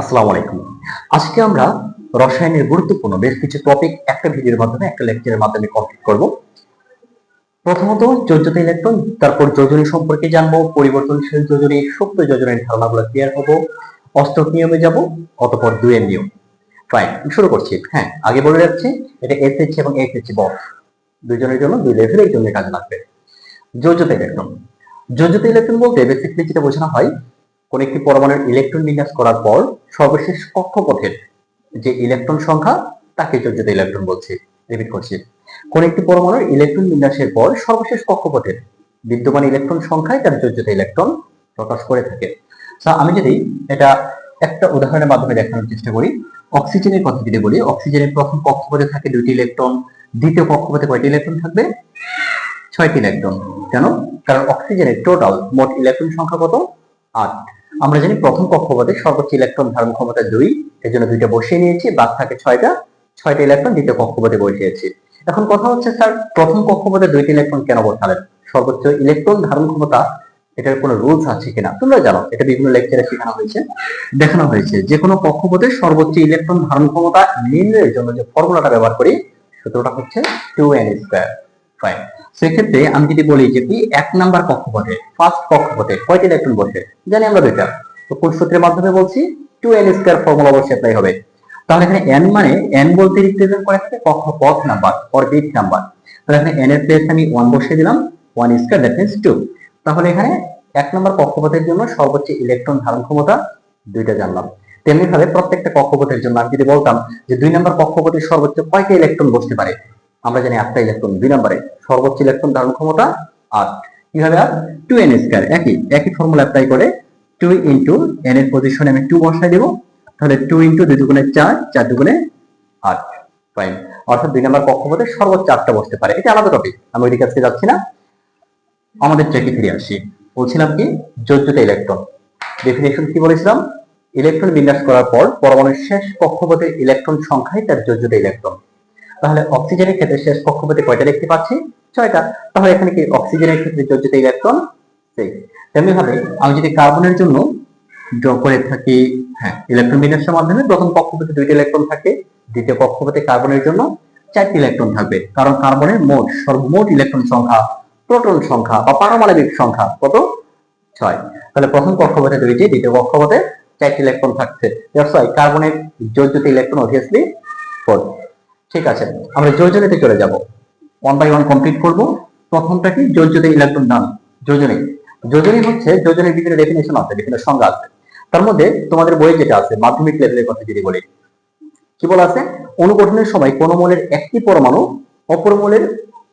আসসালামু আলাইকুম। আজকে আমরা রসায়নের গুরুত্বপূর্ণ বেশ কিছু টপিক একটা ভিডিওর মাধ্যমে, একটা লেকচারের মাধ্যমে কমপ্লিট করব। প্রথমত যোজ্যতা ইলেকট্রন তারপর যোজনী সম্পর্কে জানব, পরিবর্তনশীল যোজনী সুপ্ত যোজনের ধারণাগুলো ক্লিয়ার হব অষ্টক নিয়মে যাব, অতপর দুয়ের নিয়ম ফাইন শুরু করছি। হ্যাঁ আগে বলে যাচ্ছি এটা এস এবং এইচ বফ দুজনের জন্য, দুই লেভেলের জন্য কাজে লাগবে। যোজ্যতা ইলেকট্রন যোজ্যতা ইলেকট্রন বলতে বেসিক্যালি যেটা বোঝানো হয়, কোন একটি পরমাণুর ইলেকট্রন বিন্যাস করার পর সর্বশেষ কক্ষপথের যে ইলেকট্রন সংখ্যা, তাকে যোজ্যতা ইলেকট্রন বলছি। রিপিট করছি। কোন একটি পরমাণুর ইলেকট্রন বিন্যাসের পর সর্বশেষ কক্ষপথের বিদ্যমান ইলেকট্রন সংখ্যায় তার যোজ্যতা ইলেকট্রন প্রকাশ করে থাকে। আমি যদি এটা একটা উদাহরণের মাধ্যমে দেখানোর চেষ্টা করি অক্সিজেনের কথা যদি বলি। অক্সিজেনের প্রথম কক্ষপথে থাকে দুইটি ইলেকট্রন দ্বিতীয় কক্ষপথে কয়টি ইলেকট্রন থাকবে? ছয়টি ইলেকট্রন কেন? কারণ অক্সিজেনের টোটাল মোট ইলেকট্রন সংখ্যা কত? আট। আমরা জানি প্রথম কক্ষপথে সর্বোচ্চ ইলেকট্রন ধারণ ক্ষমতা দুই। এর জন্য দুইটা বসিয়ে নিয়েছি, বাদ থাকে ছয়টা। ছয়টা ইলেকট্রন দ্বিতীয় কক্ষপথে বসিয়েছি। এখন কথা হচ্ছে, স্যার, প্রথম কক্ষপথে দুইটি ইলেকট্রন কেন বসালেন? সর্বোচ্চ ইলেকট্রন ধারণ ক্ষমতা, এটার কোনো রুলস আছে কিনা? তোমরা জানো, এটা বিভিন্ন লেকচারে শেখানো হয়েছে। দেখানো হয়েছে যে কোনো কক্ষপথে সর্বোচ্চ ইলেকট্রন ধারণ ক্ষমতা নির্ণয়ের জন্য যে ফর্মুলাটা ব্যবহার করি, সূত্রটা হচ্ছে টু এন স্কোয়ার ফাইন সেক্ষেত্রে আমি যদি বলি যে কি এক নাম্বার কক্ষপথে ফার্স্ট কক্ষপথে কয়টি ইলেকট্রন বসে জানি আমরা দুইটা। তো কোন সূত্রের মাধ্যমে বলছি? টু এন স্কোয়ার ফর্মুলা অবশ্যই অ্যাপ্লাই হবে। তাহলে এখানে এন মানে এন বলতে রিপ্রেজেন্ট করে থাকে কক্ষপথ নাম্বার অর বিট নাম্বার তাহলে এখানে এন এর প্লেস আমি ওয়ান বসিয়ে দিলাম one square that means two তাহলে এখানে এক নম্বর কক্ষপথের জন্য সর্বোচ্চ ইলেকট্রন ধারণ ক্ষমতা দুইটা জানলাম। তেমনি ভাবে প্রত্যেকটা কক্ষপথের জন্য আমি যদি বলতাম যে দুই নম্বর কক্ষপথে সর্বোচ্চ কয়টা ইলেকট্রন বসতে পারে আমরা জানি আটটা ইলেকট্রন দুই নম্বরে সর্বোচ্চ ইলেকট্রন ধারণ ক্ষমতা আট। কি হবে আর টু এন স্কোয়ার একই একই ফর্মুলা অ্যাপ্লাই করে টু ইন্টু এন এর পজিশনে আমি টু বসাই দেবো। তাহলে টু ইন্টু দুই দুগুণে চার চার দুগুণে আট। ফাইন অর্থাৎ দুই নম্বর কক্ষপথে সর্বোচ্চ আটটা বসতে পারে। এটা আলাদা টপিক আমি ওইদিকে আজকে যাচ্ছি না। আমাদের ট্রেকে ফিরে আসি। বলছিলাম কি? যোজ্যতা ইলেকট্রন ডেফিনেশন কি বলেছিলাম? ইলেকট্রন বিন্যাস করার পর পরমাণুর শেষ কক্ষপথের ইলেকট্রন সংখ্যাই তার যোজ্যতা ইলেকট্রন তাহলে অক্সিজেনের ক্ষেত্রে শেষ কক্ষপথে কয়টা দেখতে পাচ্ছি? ছয়টা। তাহলে এখানে কি অক্সিজেনের ক্ষেত্রে যোজ্যতা ইলেকট্রন? সেই। তেমনি ভাবে আমি যদি কার্বনের জন্য ড্র করে থাকি হ্যাঁ ইলেকট্রন বিন্যাসের মাধ্যমে প্রথম কক্ষপথে দুইটা ইলেকট্রন থাকে, দ্বিতীয় কক্ষপথে কার্বনের জন্য চারটি ইলেকট্রন থাকবে। কারণ কার্বনের মোট সর্বমোট ইলেকট্রন সংখ্যা প্রোটন সংখ্যা বা পারমাণবিক সংখ্যা কত? ছয়। তাহলে প্রথম কক্ষপথে দুইটি, দ্বিতীয় কক্ষপথে চারটি ইলেকট্রন থাকছে। কার্বনের যোজ্যতা ইলেকট্রন অবভিয়াসলি ফোর ঠিক আছে, আমরা যোজনীতে চলে যাব। ওয়ান বাই ওয়ান কমপ্লিট করব। প্রথমটা কি? যোজ্যতা ইলেকট্রন দান যোজনী যোজনী হচ্ছে যোজনের বিভিন্ন ডেফিনেশন আছে বিভিন্ন সংজ্ঞা আছে। তার মধ্যে তোমাদের বইয়ে যেটা আছে, মাধ্যমিক লেভেলের কথা যদি বলি। কি বলা আছে? অনুগঠনের সময় কোন মৌলের একটি পরমাণু অপর মৌলের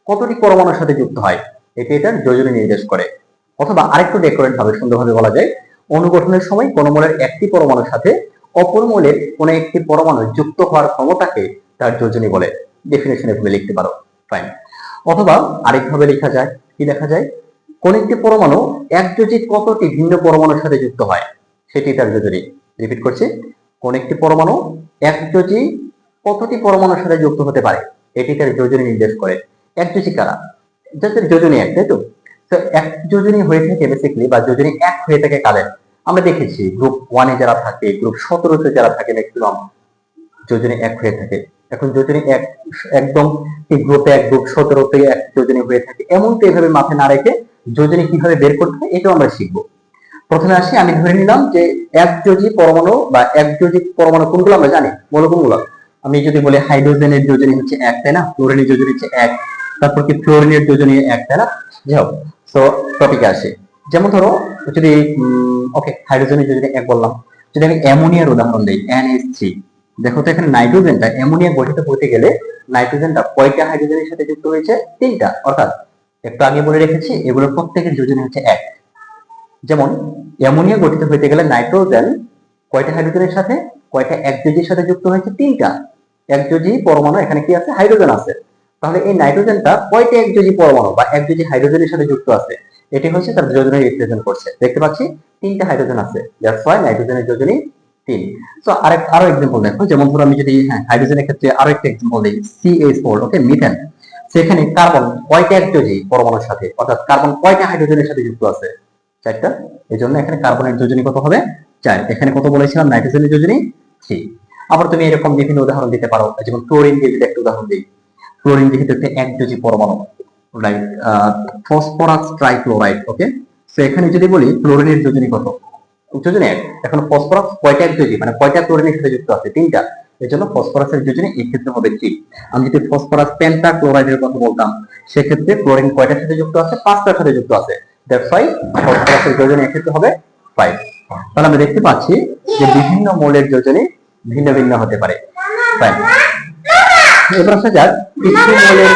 কতটি পরমাণুর সাথে যুক্ত হয়? এটি এটার যোজনী নির্দেশ করে। অথবা আরেকটু ডেকোরেট ভাবে সুন্দরভাবে বলা যায়, অনুগঠনের সময় কোন মৌলের একটি পরমাণুর সাথে অপর মৌলের কোন একটি পরমাণু যুক্ত হওয়ার ক্ষমতাকে তার যোজনী বলে ডেফিনেশনে ভুলে লিখতে পারো ফাইন অথবা আরেকভাবে লেখা যায়, কি লেখা যায়? কোন একটি পরমাণু একযোজি কতটি ভিন্ন পরমাণুর সাথে যুক্ত হয়? সেটি তার যোজনী রিপিট করছি। কোন একটি পরমাণু একযোজি কতটি পরমাণুর সাথে যুক্ত হতে পারে? এটি তার যোজনী নির্দেশ করে। একযোজি কারা? যাদের যোজনী এক, তাই তো? তো এক যোজনী হয়ে থাকে বেসিক্যালি বা যোজনী এক হয়ে থাকে কাদের? আমরা দেখেছি গ্রুপ ওয়ানে যারা থাকে গ্রুপ সতেরোতে যারা থাকে ম্যাক্সিমাম যোজনী এক হয়ে থাকে। এখন যোজনী এক, একদম গ্রুপে এক গ্রুপ সতেরোতে এক যোজনী হয়ে থাকে, এমনটা এভাবে মাথায় না রেখে যোজনী কীভাবে বের করতে হয়, এটাও আমরা শিখব। প্রথমে আসি, আমি ধরে নিলাম যে এক যোজি পরমাণু বা এক যোজি পরমাণু কোনগুলো আমরা জানি? বলো কোনগুলো? আমি যদি বলি হাইড্রোজেনের যোজনী হচ্ছে এক, তাই না? ক্লোরিনের যোজনী হচ্ছে এক, তারপর কি ফ্লোরিনের যোজনী এক, তাই না? যাই হোক তো টপিকে আসি। যেমন ধরো, যদি ওকে হাইড্রোজেনের যোজনী এক বললাম। যদি আমি অ্যামোনিয়ার উদাহরণ দিই এনএসসি দেখো তো এখানে নাইট্রোজেনটা অ্যামোনিয়া গঠিত হতে গেলে নাইট্রোজেনটা কয়টা হাইড্রোজেনের সাথে যুক্ত হয়েছে? তিনটা। অর্থাৎ একটু আগে বলে রেখেছি এগুলোর প্রত্যেকের যোজনী হচ্ছে এক। যেমন, অ্যামোনিয়া গঠিত হইতে গেলে নাইট্রোজেন কয়টা হাইড্রোজেনের সাথে? কয়টা একযোজির সাথে যুক্ত হয়েছে? তিনটা। একযোজি পরমাণু, এখানে কি আছে? হাইড্রোজেন আছে। তাহলে এই নাইট্রোজেনটা কয়টা একযোজি পরমাণু বা একযোজি হাইড্রোজেনের সাথে যুক্ত আছে? এটি হচ্ছে তার যোজনী রিপ্রেজেন্ট করছে। দেখতে পাচ্ছি, তিনটা হাইড্রোজেন আছে। দ্যাটস নাইট্রোজেনের যোজনী তিন। সো আরেক আরও এক্সাম্পল দেখো, যেমন ধরো আমি যদি হ্যাঁ হাইড্রোজেনের ক্ষেত্রে আরও একটা এক্সাম্পল দিই ফোর ওকে মিথেন সেখানে কার্বন কয়টা পরমাণুর সাথে? অর্থাৎ কার্বন কয়টা হাইড্রোজেনের সাথে যুক্ত আছে? চারটা। এই জন্য এখানে কার্বনের যোজনী কত হবে? চার। এখানে কত বলেছিলাম? নাইট্রোজেনের যোজনী? থ্রি আবার তুমি এরকম বিভিন্ন উদাহরণ দিতে পারো। যেমন ক্লোরিন দিয়ে যদি একটা উদাহরণ দিই ক্লোরিন যেহেতু একটা একযোজি পরমাণু রাইট ফসফরাস ট্রাইক্লোরাইড ওকে তো এখানে যদি বলি ক্লোরিনের যোজনী কত? যোজনী এখন ফসফরাস কয়টা একযোজি মানে কয়টা ক্লোরিনের সাথে যুক্ত আছে? তিনটা। এর জন্য ফসফরাসের যোজনী এই ক্ষেত্রে হবে আমি যদি ফসফরাস পেন্টা ক্লোরাইডের কথা বলতাম, সেক্ষেত্রে ক্লোরিন কয়টার সাথে যুক্ত আছে? পাঁচটার সাথে যুক্ত আছে। ফসফরাসের যোজনী এক্ষেত্রে হবে ফাইভ তাহলে দেখতে পাচ্ছি যে বিভিন্ন মৌলের যোজনী ভিন্ন ভিন্ন হতে পারে। এবার আসা যাক, কিছু মৌলের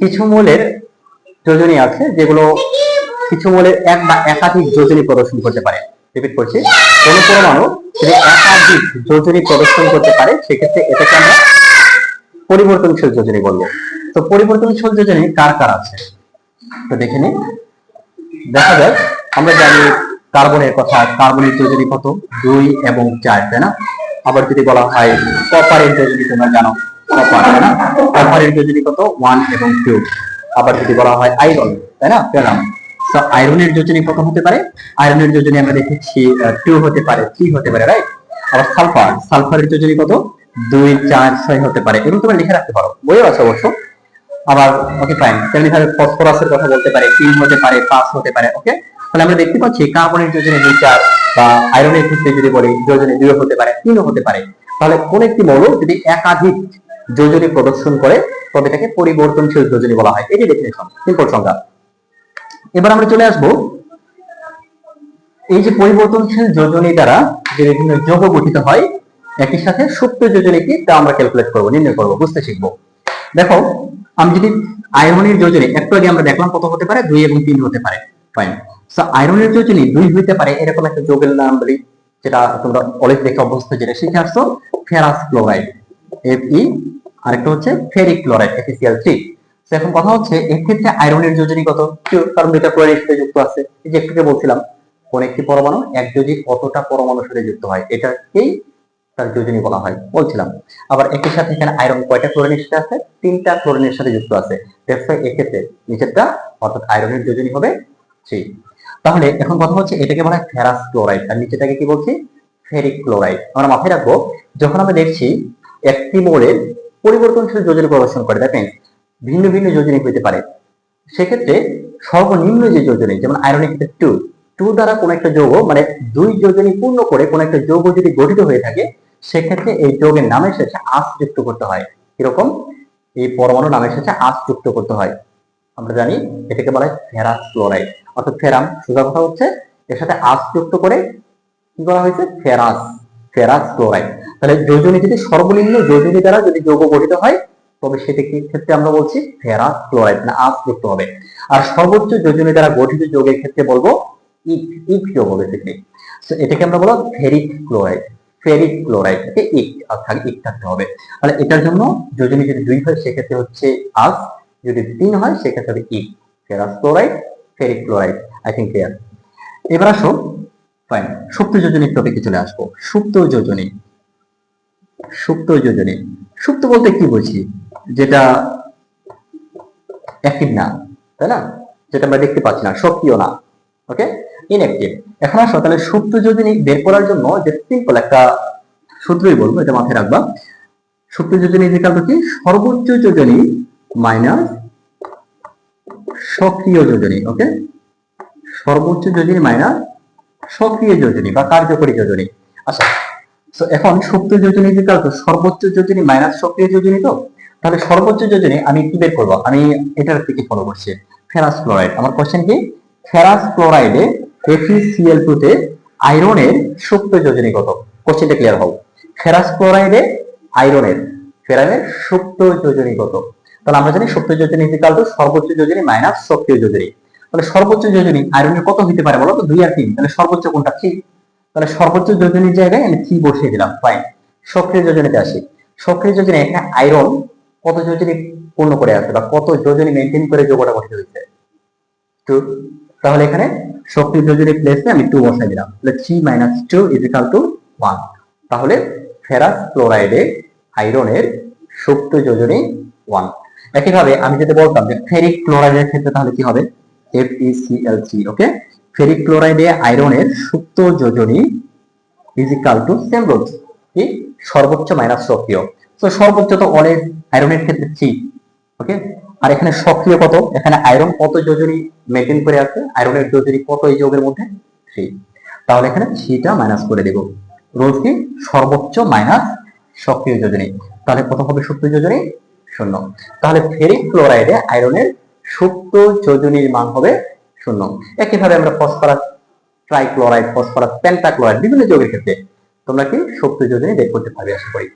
কিছু মৌলের যোজনী আছে যেগুলো কিছু মৌলের এক বা একাধিক যোজনী প্রদর্শন করতে পারে। রিপিট করছি। কোন পরমাণু যদি একাধিক যোজনী প্রদর্শন করতে পারে, সেক্ষেত্রে এটাকে আমরা পরিবর্তনশীল যোজনী বলব। তো পরিবর্তনশীল যোজনী কার কার আছে? তো দেখে নিই। দেখা যাক, আমরা জানি কার্বনের কথা, কার্বনের যোজনী কত? দুই এবং চার, তাই না? আবার যদি বলা হয় কপারের যোজনী, তোমরা জানো কপার তাই না? কপারের যোজনী কত? ওয়ান এবং টু আবার যদি বলা হয় আয়রন তাই না? তো আয়রনের যোজনী কত হতে পারে? আয়রনের যোজনী আমরা দেখেছি টু হতে পারে থ্রি হতে পারে রাইট আবার সালফার সালফারের যোজনী কত? দুই, চার, ছয় হতে পারে এবং তোমরা লিখে রাখতে পারো বইও আছে অবশ্য? আবার ওকে ফাইন তেমনি ভাবে ফসফরাসের কথা বলতে পারে, তিন হতে পারে, পাঁচ হতে পারে ওকে তাহলে আমরা দেখতে পাচ্ছি কার্বনের যোজনে দুই, চার, বা আয়রনের ক্ষেত্রে যদি বলি, যোজনে দুই হতে পারে তিনও হতে পারে, তাহলে কোন একটি মৌল যদি একাধিক যোজনী প্রদর্শন করে, তবে এটাকে পরিবর্তনশীল যোজনী বলা হয়, এটি ডেফিনেশন সিম্পল সংজ্ঞা এবার আমরা চলে আসব এই যে পরিবর্তনশীল যোজনী দ্বারা যে বিভিন্ন যৌগ গঠিত হয়, একই সাথে সুপ্ত যোজনী কি তা আমরা ক্যালকুলেট করব, নির্ণয় করব, বুঝতে শিখব। দেখো, আমি যদি আয়রনের যোজনী একটু আগে আমরা দেখলাম কত হতে পারে? দুই এবং তিন হতে পারে। ফাইন আয়রনের যোজনী দুই হইতে পারে, এরকম একটা যোগের নাম বলি, যেটা তোমরা অনেক দেখে অভ্যস্ত যেটা শিখে আসছো, ফেরাস ক্লোরাইড এফ ই আরেকটা হচ্ছে ফেরিক ক্লোরাইড এফিসিয়াল থ্রি এখন কথা হচ্ছে, এর ক্ষেত্রে আয়রনের যোজনী কত? কারণ দুইটা ক্লোরাইড সাথে যুক্ত আছে। যে একটু বলছিলাম, কোন একটি পরমাণু এক যোজি কতটা পরমাণুর সাথে যুক্ত হয়, এটাকেই তার যোজনী বলা হয়, বলছিলাম। আবার একই সাথে এখানে আয়রন কয়টা ক্লোরিনের সাথে আছে? তিনটা ক্লোরিনের সাথে যুক্ত আছে। এক্ষেত্রে নিচেরটা অর্থাৎ আয়রনের যোজনী হবে থ্রি তাহলে এখন কথা হচ্ছে, এটাকে বলা হয় ফেরাস ক্লোরাইড আর নিচেটাকে কি বলছি? ফেরিক ক্লোরাইড আমরা মাথায় রাখব, যখন আমরা দেখছি, একটি মৌলের পরিবর্তনশীল যোজনী প্রদর্শন করে, দেখেন ভিন্ন ভিন্ন যোজনী হইতে পারে। সেক্ষেত্রে সর্বনিম্ন যে যোজনী, যেমন আয়রনের ক্ষেত্রে টু টু দ্বারা কোন একটা যৌগ মানে দুই যোজনী পূর্ণ করে কোন একটা যৌগ যদি গঠিত হয়ে থাকে, সেক্ষেত্রে এই যৌগের নামের শেষে আস যুক্ত করতে হয়। কীরকম? এই পরমাণু নামের শেষে আস যুক্ত করতে হয়। আমরা জানি এটাকে বলা হয় ফেরাস ক্লোরাইড। অর্থাৎ ফেরাম, সোজা কথা হচ্ছে, এর সাথে আস যুক্ত করে কি করা হয়েছে? Ferrous ferrous chloride. তাহলে যোজনী যদি সর্বনিম্ন যোজনী দ্বারা যদি যৌগ গঠিত হয় তবে সেটি কি ক্ষেত্রে আমরা বলছি? ফেরাস ক্লোরাইড না আস যুক্ত হবে আর সর্বোচ্চ যোজনী দ্বারা গঠিত যৌগের ক্ষেত্রে বলব, ইক ইক যৌগ বেসিক্যালি তো এটাকে আমরা বলব ফেরিক ক্লোরাইড ফেরিক ক্লোরাইড থেকে ইক আর থাকে ইক থাকতে হবে। তাহলে এটার জন্য যোজনী যদি দুই হয়, সেক্ষেত্রে হচ্ছে আস, যদি তিন হয়, সেক্ষেত্রে হবে ইক। Ferrous chloride ferric chloride I think clear এবার আসো ফাইন সুপ্ত যোজনীর টপিকে চলে আসব। সুপ্ত যোজনী সুপ্ত যোজনী, সুপ্ত বলতে কি বুঝি? যেটা অ্যাক্টিভ না, তাই না? যেটা আমরা দেখতে পাচ্ছি না, সক্রিয় না ওকে ইনঅ্যাক্টিভ এখন আসো, তাহলে সুপ্ত যোজনী বের করার জন্য যে সিম্পল একটা সূত্রই বলব, এটা মাথায় রাখবা। সুপ্ত যোজনী ইজিকাল কি? সর্বোচ্চ যোজনী মাইনাস সক্রিয় যোজনী ওকে সর্বোচ্চ যোজনী মাইনাস সক্রিয় যোজনী বা কার্যকরী যোজনী। আচ্ছা তো এখন সুপ্ত যোজনী ইজিকাল টু সর্বোচ্চ যোজনী মাইনাস সক্রিয় যোজনী তো? তাহলে সর্বোচ্চ যোজনী আমি কি বের করব? আমি এটার থেকে ফলো করছি। ফেরাস ক্লোরাইড আমার কোশ্চেন কি? ফেরাস ক্লোরাইডে FeCl2 তে আয়রনের সুপ্ত যোজনী কত? কোশ্চেনটা ক্লিয়ার হোক ফেরাস ক্লোরাইডে আয়রনের ফেরানের সুপ্ত যোজনী কত? তাহলে আমরা জানি সুপ্ত যোজনী ইজিকাল টু সর্বোচ্চ যোজনী মাইনাস সক্রিয় যোজনী। তাহলে সর্বোচ্চ যোজনী আয়রনের কত হতে পারে বলো তো দুই আর তিন। তাহলে সর্বোচ্চ কোনটা? থ্রি। তাহলে সর্বোচ্চ যোজনীর জায়গায় আমি থ্রি বসিয়ে দিলাম। ফাইন সক্রিয় যোজনীতে আসি। সক্রিয় যোজনী এখানে আয়রন কত যোজনী পূর্ণ করে আছে বা কত যোজনী মেনটেন করে যোগটা গঠিত হয়েছে? টু তাহলে এখানে শক্তি যোজনী প্লেসে আমি টু বসাই দিলাম। তাহলে three minus two is equal two one তাহলে ফেরাস ক্লোরাইডে আয়রনের সুপ্ত যোজনী ওয়ান একইভাবে আমি যদি বলতাম যে ফেরিক ক্লোরাইডের ক্ষেত্রে তাহলে কি হবে? এফ ওকে ফেরিক ক্লোরাইডে আয়রনের সুপ্ত যোজনী ইজ ইকাল টু সেম কি? সর্বোচ্চ মাইনাস সক্রিয়। তো সর্বোচ্চ তো অনেক আয়রনের ক্ষেত্রে থ্রি ওকে আর এখানে সক্রিয় কত? এখানে আয়রন কত যোজনী মেনটেন করে আছে? আয়রনের যোজনী কত এই যোগের মধ্যে? থ্রি। তাহলে এখানে থ্রিটা মাইনাস করে দেব। রোজ কি? সর্বোচ্চ মাইনাস সক্রিয় যোজনী তাহলে কত হবে সুপ্ত যোজনী শূন্য। তাহলে ফেরিক ক্লোরাইডে আয়রনের সুপ্ত যোজনীর মান হবে শূন্য। একইভাবে আমরা ফসফরাস, ট্রাইক্লোরাইড, ফসফরাস, পেন্টাক্লোরাইড বিভিন্ন যৌগের ক্ষেত্রে তোমরা কি সুপ্ত যোজনী বের করতে পারবে, আশা করি।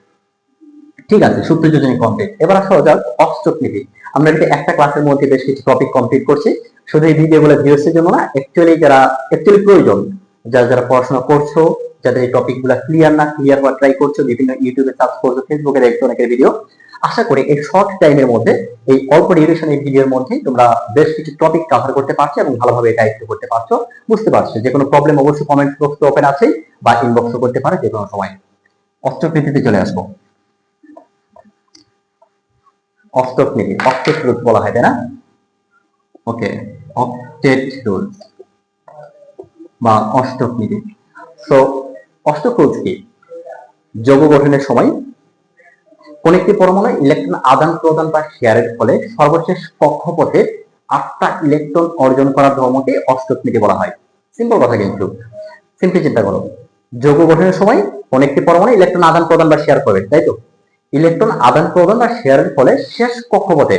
ঠিক আছে সুপ্ত যোজনী কমপ্লিট এবার আসা যাক অষ্টক নীতি আমরা এটা একটা ক্লাসের মধ্যে বেশ কিছু টপিক কমপ্লিট করছি। শুধু এই ভিডিওগুলো ভিউসের জন্য না অ্যাকচুয়ালি যারা অ্যাকচুয়ালি প্রয়োজন, যারা যারা পড়াশোনা করছ, যাদের এই টপিকগুলা ক্লিয়ার না ক্লিয়ার হওয়ার ট্রাই করছ, বিভিন্ন ইউটিউবে সার্চ করছ ফেসবুকে দেখছ অনেকের ভিডিও আশা করি এই শর্ট টাইমের মধ্যে, এই অল্প ডিউরেশন এই ভিডিওর মধ্যে তোমরা বেশ কিছু টপিক কভার করতে পারছ এবং ভালোভাবে এটা আয়ত্ত করতে পারছ, বুঝতে পারছ। যে কোনো প্রবলেম অবশ্যই কমেন্ট বক্স ওপেন আছে বা ইনবক্স করতে পারো যে কোনো সময় অষ্টকৃতিতে চলে আসব। নীতি অক্টেট রুলস বলা হয়, তাই না? ওকে অক্টেট রুলস বা অষ্টক নীতি। সো অষ্টক রুলস কি? যৌগ গঠনের সময় কোন একটি পরমাণু ইলেকট্রন আদান প্রদান বা শেয়ারের ফলে সর্বশেষ কক্ষপথে আটটা ইলেকট্রন অর্জন করার ধর্মকে অষ্টক নীতি বলা হয়। সিম্পল কথা কিন্তু। সিম্পলি চিন্তা করো। যৌগ গঠনের সময় কোন একটি পরমাণু ইলেকট্রন আদান প্রদান বা শেয়ার করবে, তাই তো? ইলেকট্রন আদান প্রদান বা শেয়ারের ফলে শেষ কক্ষপথে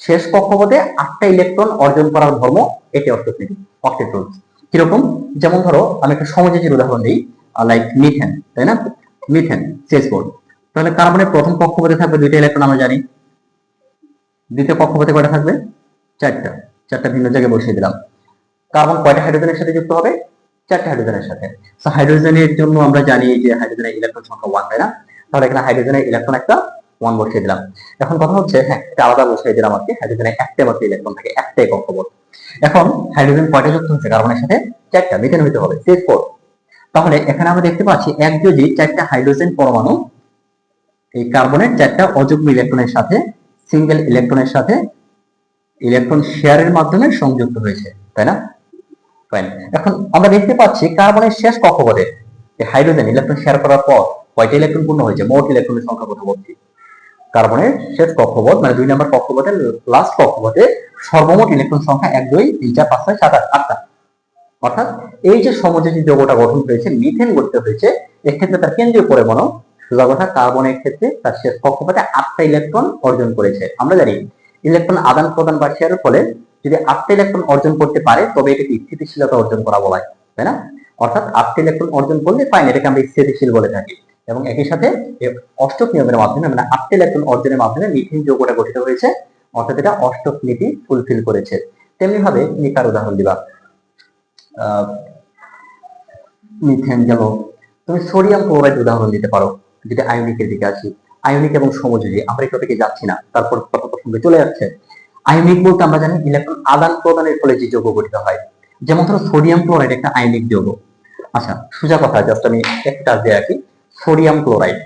শেষ কক্ষপথে আটটা ইলেকট্রন অর্জন করার ধর্ম এটি অষ্টক নীতি অক্টেট রুলস কীরকম? যেমন ধরো, আমি একটা সমযোজীর উদাহরণ দিই লাইক মিথেন তাই না? মিথেন শেষ বোর্ড তাহলে কার্বনের প্রথম কক্ষপথে থাকবে দুইটা ইলেকট্রন আমরা জানি। দ্বিতীয় কক্ষপথে কয়টা থাকবে? চারটা। চারটা ভিন্ন জায়গায় বসিয়ে দিলাম। কার্বন কয়টা হাইড্রোজেনের সাথে যুক্ত হবে? চারটা হাইড্রোজেনের সাথে। হাইড্রোজেনের জন্য আমরা জানি যে হাইড্রোজেনের ইলেকট্রন সংখ্যা ওয়ান তাই না? তাহলে এখানে হাইড্রোজেনের ইলেকট্রন একটা ওয়ান বসিয়ে দিলাম। এখন কথা হচ্ছে হ্যাঁ এটা আলাদা বসিয়ে দিলাম আর কি হাইড্রোজেনের একটাই মাত্র ইলেকট্রন থাকে, একটাই কক্ষপথ। এখন হাইড্রোজেন কয়টা যুক্ত হচ্ছে? কার্বনের সাথে চারটা মিথেন হইতে হবে ফোর তাহলে এখানে আমরা দেখতে পাচ্ছি, এক যদি চারটা হাইড্রোজেন পরমাণু, এই কার্বনের চারটা অযুগ্ম ইলেকট্রনের সাথে সিঙ্গেল ইলেকট্রনের সাথে ইলেকট্রন শেয়ারের মাধ্যমে সংযুক্ত হয়েছে, তাই না? এখন আমরা দেখতে পাচ্ছি কার্বনের শেষ কক্ষপথে এই হাইড্রোজেন ইলেকট্রন শেয়ার করার পর কয়টা ইলেকট্রন পূর্ণ হয়েছে? মোট ইলেকট্রনের সংখ্যা বলছি কার্বনের শেষ কক্ষপথ মানে দুই নম্বর কক্ষপথের লাস্ট কক্ষপথে সর্বমোট ইলেকট্রন সংখ্যা এক, দুই, তিন, চার, পাঁচ, ছয়, সাত, আট, আটটা। অর্থাৎ এই যে সমযোজী যৌগটা গঠন হয়েছে মিথেন গঠিত হয়েছে, এক্ষেত্রে তার কেন্দ্রীয় পরমাণু সোজা কথা, কার্বনের ক্ষেত্রে তার শেষ কক্ষপথে আটটা ইলেকট্রন অর্জন করেছে। আমরা জানি ইলেকট্রন আদান প্রদান বা শেয়ারের ফলে যদি আটটা ইলেকট্রন অর্জন করতে পারে, তবে এটাকে স্থিতিশীলতা অর্জন করা বলা হয়, তাই না? অর্থাৎ আটটা ইলেকট্রন অর্জন করলে ফাইন এটাকে আমরা স্থিতিশীল বলে থাকি। এবং একই সাথে অষ্টক নিয়মের মাধ্যমে মানে আটটা ইলেকট্রন অর্জনের মাধ্যমে মিথেন যৌগটা গঠিত হয়েছে, অর্থাৎ এটা অষ্টক নীতি ফুলফিল করেছে। তেমনি ভাবে নিকার উদাহরণ দিবা। মিথেন গেল তুমি সোডিয়াম ক্লোরাইড উদাহরণ দিতে পারো, যদি আয়নিকের দিকে আসি। আয়নিক এবং সমযোজী, আমরা এই টপিকে যাচ্ছি না, তারপর প্রসঙ্গে চলে যাচ্ছে। আয়নিক বলতে আমরা জানি ইলেকট্রন আদান প্রদানের ফলে যে যৌগ গঠিত হয়। যেমন ধরো সোডিয়াম ক্লোরাইড একটা আয়নিক যৌগ। আচ্ছা সোজা কথা জাস্ট আমি একটা দিয়ে রাখি। সোডিয়াম ক্লোরাইড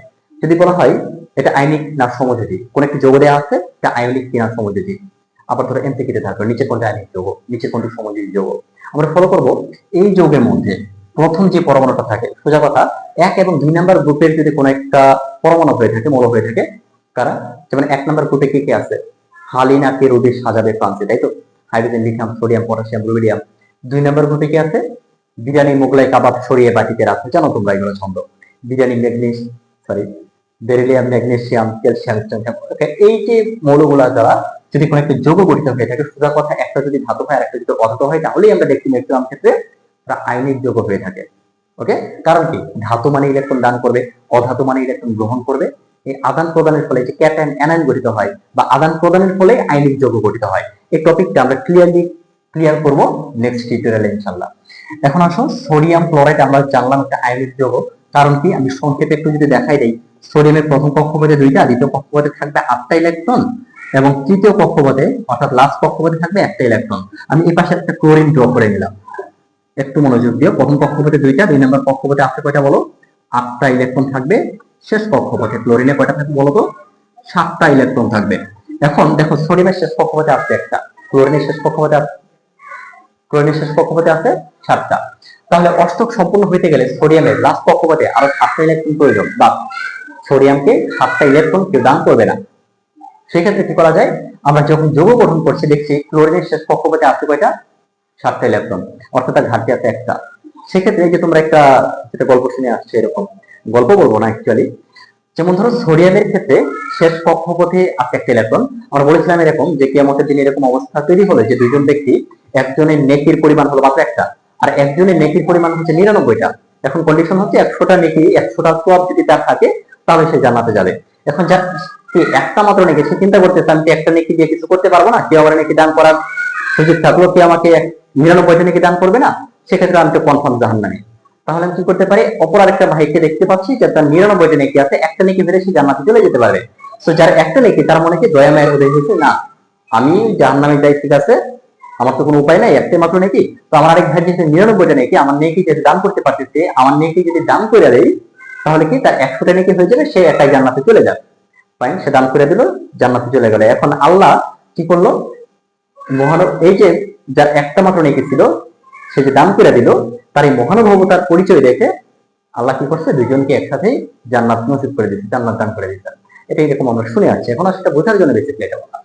যদি বলা হয়, এটা আয়নিক না সমযোজী। কোন একটি যৌগ দেওয়া আছে, এটা আয়নিক কিনা সমযোজী। আবার ধরো এমপিকিতে থাকবে নিচে কোনটা আয়নিক যৌগ নিচে কোনটা সমযোজী যৌগ। আমরা ফলো করব এই যৌগের মধ্যে প্রথম যে পরমাণুটা থাকে, সোজা কথা, এক এবং দুই নাম্বার গ্রুপের যদি কোনো একটা পরমাণু হয়ে থাকে, মৌল হয়ে থাকে, কারা? যেমন এক নাম্বার গ্রুপে কে কে আছে? হালিনা কে রুবি সাজাবে ফ্রান্সে, তাই তো? Hydrogen, lithium, sodium, potassium rubidium দুই নম্বর গ্রুপে কি আছে? বিরিয়ানি, মোগলাই, কাবাব ছড়িয়ে বাটিতে রাখো। জানো তোমরা এগুলো ছন্দ। Biryani, ম্যাগনিস sorry beryllium magnesium, calcium okay, এই যে মৌলগুলা দ্বারা যদি কোনো একটা যৌগ গঠিত হয়ে থাকে, সোজা কথা, একটা যদি ধাতু হয় আর একটা যদি অধাতু হয়, তাহলেই আমরা দেখছি ম্যাক্সিমাম ক্ষেত্রে তারা আয়নিক যৌগ হয়ে থাকে। ওকে, কারণ কি? ধাতু মানে ইলেকট্রন দান করবে, অধাতু মানে ইলেকট্রন গ্রহণ করবে। এই আদান প্রদানের ফলে যে ক্যাটায়ন, অ্যানায়ন গঠিত হয় বা আদান প্রদানের ফলে আইনিক যৌগ গঠিত হয়। এই টপিকটা আমরা ক্লিয়ারলি ক্লিয়ার করব নেক্সট টিউটোরিয়ালে ইনশাআল্লাহ। এখন আসো সোডিয়াম ক্লোরাইড আমরা জানলাম একটা আয়নিক যৌগ কারণ কি? আমি সংক্ষেপে একটু যদি দেখাই দেই সোডিয়ামের প্রথম কক্ষপথে দুইটা, দ্বিতীয় কক্ষপথে থাকবে আটটা ইলেকট্রন এবং তৃতীয় কক্ষপথে, অর্থাৎ লাস্ট কক্ষপথে থাকবে একটা ইলেকট্রন আমি এই পাশে একটা ক্লোরিন ড্র করে নিলাম। একটু মনোযোগ দিও প্রথম কক্ষপথে দুইটা, দুই নম্বর কক্ষপথে আপনি কয়টা বলো? আটটা ইলেকট্রন থাকবে, শেষ কক্ষপথে ক্লোরিনে কয়টা থাকবে বলো তো? সাতটা ইলেকট্রন থাকবে। এখন দেখো সোডিয়ামের শেষ কক্ষপথে আছে একটা ক্লোরিনের শেষ কক্ষপথে আছে ক্লোরিনের শেষ কক্ষপথে আছে সাতটা। তাহলে অষ্টক সম্পূর্ণ হইতে গেলে সোডিয়ামের লাস্ট কক্ষপথে আরও সাতটা ইলেকট্রন প্রয়োজন। বা সোডিয়ামকে সাতটা ইলেকট্রন কেউ দান করবে না। সেক্ষেত্রে কি করা যায়? আমরা যখন যৌগ গঠন করছি, দেখছি ক্লোরিনের শেষ কক্ষপথে আছে কয়টা? সাতটা ইলেকট্রন অর্থাৎ তার ঘাটতি আছে একটা। সেক্ষেত্রে যে তোমরা একটা যেটা গল্প শুনে আসছে এরকম। গল্প বলব না অ্যাকচুয়ালি যেমন ধরো সোডিয়ামের ক্ষেত্রে শেষ কক্ষপথে আছে একটা ইলেকট্রন আমরা বলেছিলাম এরকম যে কিয়ামতের দিনে এরকম অবস্থা তৈরি হলো যে দুইজন ব্যক্তি একজনের নেকির পরিমাণ হলো মাত্র একটা, আর একজনের নেকির পরিমাণ হচ্ছে নিরানব্বইটা। এখন কন্ডিশন হচ্ছে একশোটা নেকি, একশোটা সব যদি তার থাকে, তাহলে সে জানাতে যাবে। এখন যা সে একটা মাত্র নেকি, সে চিন্তা করতেছে, আমি কি একটা নেকি দিয়ে কিছু করতে পারব না? কেউ আমার নেকি দান করার সুযোগ থাকলেও কি আমাকে নিরানব্বইটা নেকি দান করবে না? সেক্ষেত্রে আমি তো কনফার্ম জাহান নামে তাহলে আমি কি করতে পারি? অপর আরেকটা ভাইকে দেখতে পাচ্ছি যে তার নিরানব্বইটা নেকি আছে, একটা নেকি ধরে সে জান্নাতে চলে যেতে পারবে। তো যার একটা নেকি, তার মনে কি দয়া মায়ের উদয় হয়েছে না। আমি জাহান নামে যাই ঠিক আছে, আমার তো কোনো উপায় নাই, একটাই মাত্র নেকি। তো আমার আরেক ভাই যেহেতু নিরানব্বইটা নেকি, আমার নেকি যদি দান করতে পারতেছে, আমার নেকি যদি দান করে দেয় তাহলে কি তার একশোটা নেকি হয়ে যাবে, সে একাই জান্নাতে চলে যাবে। ফাইন সে দান করে দিল, জান্নাতে চলে গেল। এখন আল্লাহ কি করল? মহানব এই যে যার একটা মাত্র নেকি ছিল সে যে দান করে দিল তার এই মহানুভবতার পরিচয় দেখে আল্লাহ কি করছে? দুইজনকে একসাথেই জান্নাত নসিব করে দিচ্ছে, জান্নাত দান করে দিচ্ছে। এটা এরকম আমরা শুনে আছি এখন সেটা বোঝার জন্য বেসিক্যালি এটা বলা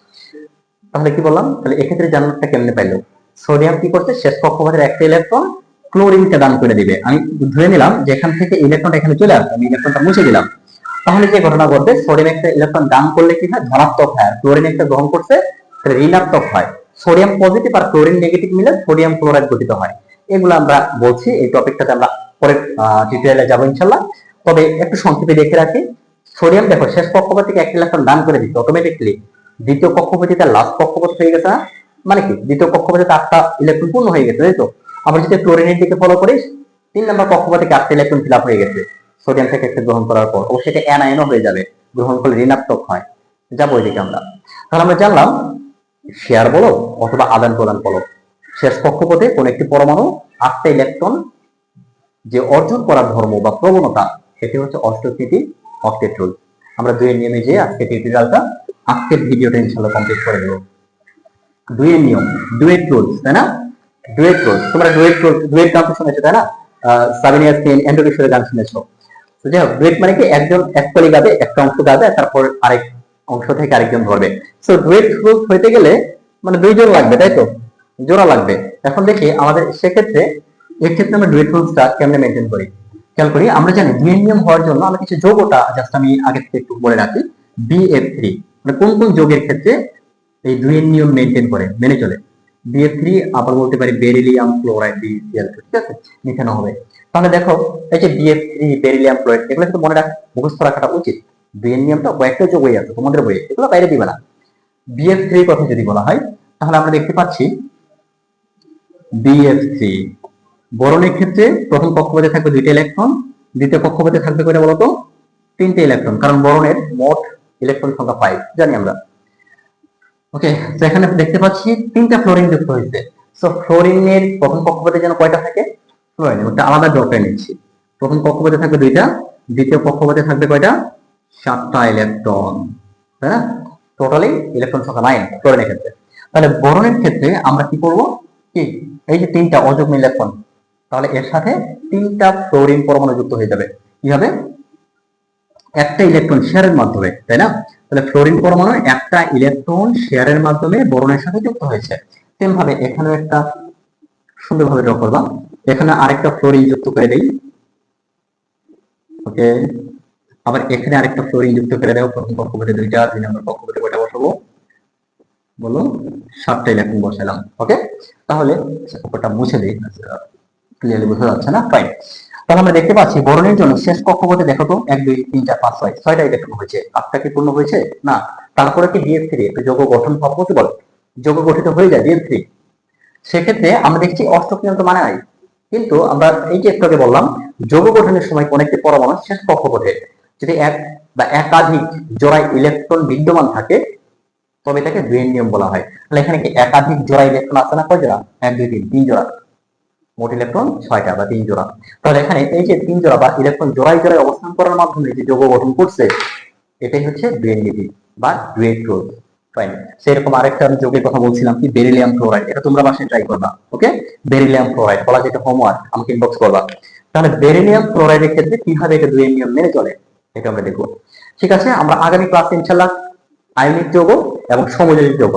তাহলে কি বললাম? তাহলে এক্ষেত্রে জান্নাতটা কেমনে পাইলো? সোডিয়াম কি করছে? শেষ কক্ষপথের একটা ইলেকট্রন ক্লোরিনকে দান করে দিবে। আমি ধরে নিলাম যে এখান থেকে ইলেকট্রনটা এখানে চলে আসবে, আমি ইলেকট্রনটা মুছে দিলাম। তাহলে যে ঘটনা ঘটবে সোডিয়াম একটা ইলেকট্রন দান করলে কি হয়? ধনাত্মক হয়। ক্লোরিন একটা গ্রহণ করছে ঋণাত্মক হয়। সোডিয়াম পজিটিভ আর ক্লোরিন নেগেটিভ মিলে সোডিয়াম ক্লোরাইড গঠিত হয়। এগুলো আমরা বলছি, এই টপিকটাতে আমরা পরে টিউটোরিয়ালে যাব ইনশাল্লাহ। তবে একটু সংক্ষেপে দেখে রাখি সোডিয়াম দেখো, শেষ কক্ষপথ থেকে একটা ইলেকট্রন দান করে দিচ্ছে অটোমেটিকলি দ্বিতীয় কক্ষপথে তার লাস্ট কক্ষপথ হয়ে গেছে? মানে কি, দ্বিতীয় কক্ষপথে আটটা ইলেকট্রন পূর্ণ হয়ে গেছে, তাই তো? আবার যদি ক্লোরিনের দিকে ফলো করিস, তিন নম্বর কক্ষপথে আটটা ইলেকট্রন ফিল হয়ে গেছে। সোডিয়াম থেকে একটা গ্রহণ করার পর, অবশ্যই এটা অ্যানায়নও হয়ে যাবে, গ্রহণ করলে ঋণাত্মক হয়। যাব ওইদিকে আমরা। তাহলে আমরা জানলাম শেয়ার বলো অথবা আদান প্রদান বলো। শেষ কক্ষপথে কোন একটি পরমাণু আটটা ইলেকট্রন যে অর্জন করার ধর্ম বা প্রবণতা, সেটি হচ্ছে অষ্টকৃতি অক্টেট রুল আমরা দুইয়ের নিয়মে যে আজকে টিউটোরিয়ালটা, আজকের ভিডিওটা ইনশাল্লাহ কমপ্লিট করে দেবো দুইয়ের নিয়ম ডুয়েট রুলস তাই না? ডুয়েট রুলস তোমরা ডুয়েট রুলস ডুয়েট গান তো শুনেছো, তাই না? সাবিনা ইয়াসমিন এন্ড্রোকেশ্বরের গান শুনেছো। যাই হোক ডুয়েট মানে কি একজন এক কলি গাবে, একটা অংশ গাবে, তারপর আরেক অংশ থেকে আরেকজন ধরবে। সো ডুয়েট রুলস হইতে গেলে মানে দুইজন লাগবে, তাই তো? জোড়া লাগবে। এখন দেখি আমাদের সেক্ষেত্রে এক্ষেত্রে আমরা ডুয়েট রুলসটা কেমনে মেনটেন করি? খেয়াল করি, আমরা জানি দুই নিয়ম হওয়ার জন্য আমরা কিছু যোগটা জাস্ট আমি আগে থেকে একটু বলে রাখি। বিএফ থ্রি মানে কোন কোন যোগের ক্ষেত্রে এই দুইয়ের নিয়ম মেনটেন করে, মেনে চলে। বিএফ থ্রি আবার বলতে পারি বেরিলিয়াম ক্লোরাইড বিসিএল ঠিক আছে? মেশানো হবে। তাহলে দেখো, এই যে বিএফ থ্রি বেরিলিয়াম ক্লোরাইড এগুলো কিন্তু মনে রাখ, মুখস্থ রাখাটা উচিত। দুইয়ের নিয়মটা কয়েকটা যোগ হয়ে আছে, তোমাদের বইয়ে এগুলো বাইরে দিবে না। বিএফ থ্রি কথা যদি বলা হয়, তাহলে আমরা দেখতে পাচ্ছি বিএফ থ্রি বরণের ক্ষেত্রে প্রথম কক্ষপথে থাকবে দুইটা ইলেকট্রন দ্বিতীয় কক্ষপথে থাকবে কয়টা বলতো? তিনটে ইলেকট্রন কারণ বরণের মোট ইলেকট্রন সংখ্যা ফাইভ জানি আমরা। ওকে তো এখানে দেখতে পাচ্ছি তিনটা ফ্লোরিন যুক্ত হয়েছে। সো ফ্লোরিনের প্রথম কক্ষপথে যেন কয়টা থাকে? ফ্লোরিন একটা আলাদা ডটে নিচ্ছি। প্রথম কক্ষপথে থাকবে দুইটা, দ্বিতীয় কক্ষপথে থাকবে কয়টা? সাতটা ইলেকট্রন তাই না টোটালি ইলেকট্রন সংখ্যা নাইন ফ্লোরিনের ক্ষেত্রে। তাহলে বোরনের ক্ষেত্রে আমরা কি করব? কি? এই যে তিনটা অযুগ্ম ইলেকট্রন তাহলে এর সাথে তিনটা ফ্লোরিন পরমাণু যুক্ত হয়ে যাবে। কি হবে? একটা ইলেকট্রন শেয়ারের মাধ্যমে, তাই না? তাহলে ফ্লোরিন পরমাণু একটা ইলেকট্রন শেয়ারের মাধ্যমে বোরনের সাথে যুক্ত হয়েছে। তেম ভাবে এখানেও একটা সুন্দরভাবে ড্র করলাম। এখানে আরেকটা ফ্লোরিন যুক্ত করে দেই। ওকে আবার এখানে আরেকটা ফ্লোরিন যুক্ত করে দেবো প্রথম কক্ষপথে দুইটা, দুই নম্বর কক্ষপথে কয়টা বসাবো? বলো সাতটা ইলেকট্রন বসালাম ওকে তাহলে ওটা মুছে দিই ক্লিয়ারলি বোঝা যাচ্ছে না? ফাইন তাহলে আমরা দেখতে পাচ্ছি, বরণের জন্য শেষ কক্ষপথে দেখো তো, এক, দুই, তিন, চার, পাঁচ, ছয় ছয়টা ইলেকট্রন হয়েছে। আটটা কি পূর্ণ হয়েছে? না। তারপরে কি ডিএফ থ্রি একটা যোগ গঠন হবে বল। যোগ গঠিত হয়ে যায় ডিএফ থ্রি সেক্ষেত্রে আমরা দেখছি অষ্টক তো মানে নাই। কিন্তু আমরা এই যে একটু আগে বললাম, যোগ গঠনের সময় কোন একটি পরমাণু শেষ কক্ষপথে যদি এক বা একাধিক জোড়ায় ইলেকট্রন বিদ্যমান থাকে, তবে এটাকে দুয়ের নিয়ম বলা হয়। তাহলে এখানে কি একাধিক জোড়া ইলেকট্রন আছে না কয় জোড়া এক, দুই, তিন তিন জোড়া। মোট ইলেকট্রন ছয়টা বা তিন জোড়া। তাহলে এখানে এই যে তিন জোড়া বা ইলেকট্রন জোড়ায় জোড়ায় অবস্থান করার মাধ্যমে যে যৌগ গঠন করছে, এটাই হচ্ছে দুয়ের নীতি বা ডুয়েট রোল ফাইন সেরকম আরেকটা আমি যোগের কথা বলছিলাম কি বেরিলিয়াম ক্লোরাইড এটা তোমরা বাসায় ট্রাই করবা ওকে বেরিলিয়াম ফ্লোরাইড বলা যেটা হোমওয়ার্ক আমাকে ইনবক্স করবা। তাহলে বেরিলিয়াম ক্লোরাইডের ক্ষেত্রে কীভাবে এটা দুই নিয়ম মেনে চলে? এটা আমরা দেখব। ঠিক আছে, আমরা আগামী ক্লাসে ইনশাল্লাহ আয়নিক যৌগ এবং সমযোজিত যৌগ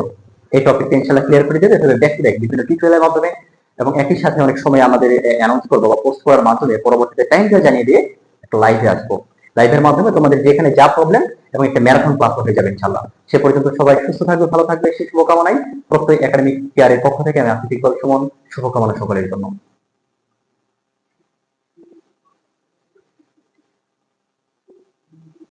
এই টপিকটা ইনশাল্লাহ ক্লিয়ার করে দেবে তবে ব্যাক টু বিভিন্ন টিউটোরিয়ালের মাধ্যমে এবং একই সাথে অনেক সময় আমাদের অ্যানাউন্স করব বা পোস্ট করার মাধ্যমে পরবর্তীতে টাইমটা জানিয়ে দিয়ে একটা লাইভে আসব। লাইভের মাধ্যমে তোমাদের যেখানে যা প্রবলেম এবং একটা ম্যারাথন ক্লাস হয়ে যাবে ইনশাল্লাহ সে পর্যন্ত সবাই সুস্থ থাকবে, ভালো থাকবে সেই শুভকামনায় প্রত্যেক একাডেমিক কেয়ারের পক্ষ থেকে আমি আর্থিক সুমন, শুভকামনা সকলের জন্য।